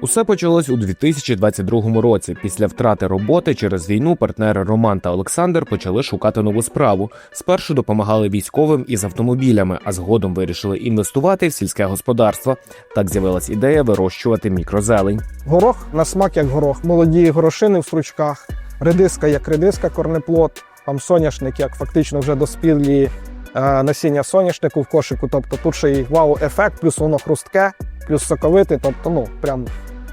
Усе почалось у 2022 році. Після втрати роботи через війну партнери Роман та Олександр почали шукати нову справу. Спершу допомагали військовим із автомобілями, а згодом вирішили інвестувати в сільське господарство. Так з'явилась ідея вирощувати мікрозелень. Горох на смак як горох, молоді горошини в стручках, редиска як редиска, корнеплод, там соняшник як фактично вже доспілі е, насіння соняшнику в кошику. Тобто тут ще й вау-ефект, плюс воно хрустке, плюс соковите. Тобто, ну прям,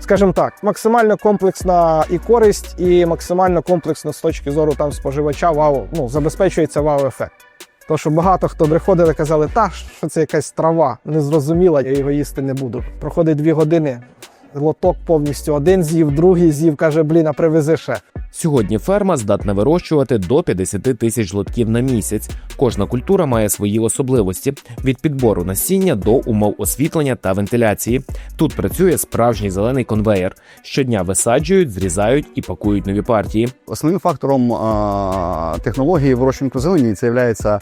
скажімо так, максимально комплексна і користь, і максимально комплексно з точки зору там споживача вау, ну, забезпечується вау-ефект. То, що багато хто приходили казали, та що це якась трава, незрозуміла, я його їсти не буду. Проходить дві години, лоток повністю один з'їв, другий з'їв, каже, блін, а привези ще. Сьогодні ферма здатна вирощувати до 50 тисяч лотків на місяць. Кожна культура має свої особливості від підбору насіння до умов освітлення та вентиляції. Тут працює справжній зелений конвеєр. Щодня висаджують, зрізають і пакують нові партії. Основним фактором а, технології вирощування мікрозелені це є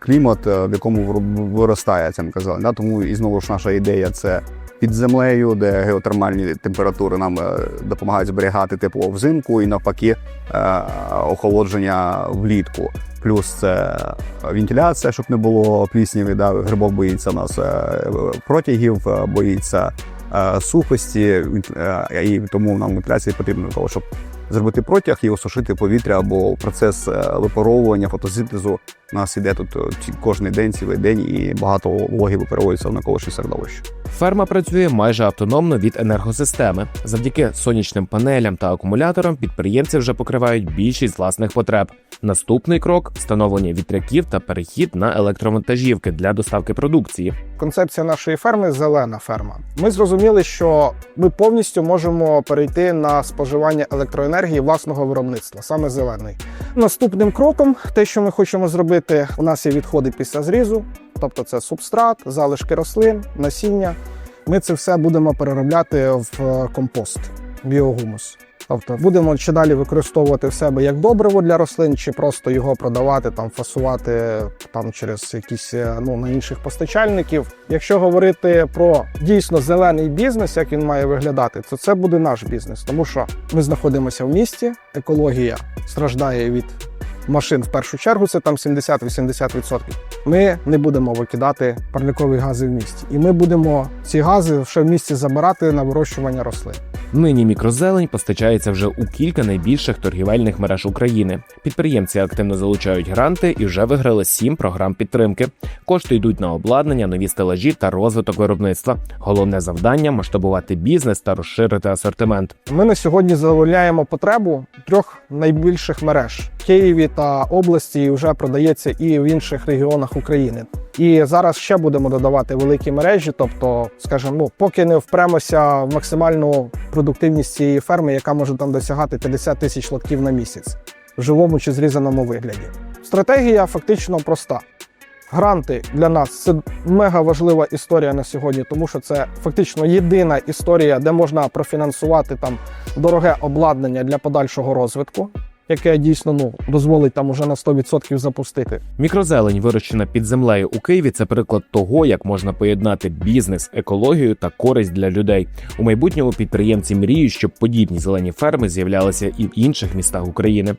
клімат, е, в якому вир- виростає ця. Да? Тому і знову ж наша ідея це під землею, де геотермальні температури нам е, допомагають зберігати тепло взимку і навпаки е, охолодження влітку. Плюс це вентиляція, щоб не було плісняві. Да? Грибок боїться у нас е, протягів, боїться сухості, і тому нам вентиляції потрібно, того, щоб зробити протяг і осушити повітря або процес е, випаровування, фотосинтезу. У нас іде тут е, ці- кожен день, цілий день, і багато вологи випаровується в навколишнє середовище. Ферма працює майже автономно від енергосистеми. Завдяки сонячним панелям та акумуляторам підприємці вже покривають більшість власних потреб. Наступний крок встановлення вітряків та перехід на електровантажівки для доставки продукції. Концепція нашої ферми зелена ферма. Ми зрозуміли, що ми повністю можемо перейти на споживання електроенергії власного виробництва, саме зелений. Наступним кроком, те, що ми хочемо зробити, у нас є відходи після зрізу, тобто це субстрат, залишки рослин, насіння. Ми це все будемо переробляти в е, компост, біогумус. Тобто будемо чи далі використовувати в себе як добриво для рослин, чи просто його продавати, там фасувати там через якісь е, ну на інших постачальників. Якщо говорити про дійсно зелений бізнес, як він має виглядати, то це буде наш бізнес, тому що ми знаходимося в місті, екологія страждає від машин в першу чергу. Це там 70-80%. Ми не будемо викидати парникові гази в місті, і ми будемо ці гази ще в місті забирати на вирощування рослин. Нині мікрозелень постачається вже у кілька найбільших торгівельних мереж України. Підприємці активно залучають гранти і вже виграли сім програм підтримки. Кошти йдуть на обладнання, нові стелажі та розвиток виробництва. Головне завдання масштабувати бізнес та розширити асортимент. Ми на сьогодні задовольняємо потребу трьох найбільших мереж Києві та області. Вже продається і в інших регіонах України. І зараз ще будемо додавати великі мережі. Тобто, скажімо, ну поки не впремося в максимальну продуктивність цієї ферми, яка може там досягати 50 тисяч лотків на місяць в живому чи зрізаному вигляді. Стратегія фактично проста. Гранти для нас це мега важлива історія на сьогодні, тому що це фактично єдина історія, де можна профінансувати там дороге обладнання для подальшого розвитку, яке дійсно ну дозволить там уже на 100% запустити. Мікрозелень, вирощена під землею у Києві, це приклад того, як можна поєднати бізнес, екологію та користь для людей. У майбутньому підприємці мріють, щоб подібні зелені ферми з'являлися і в інших містах України.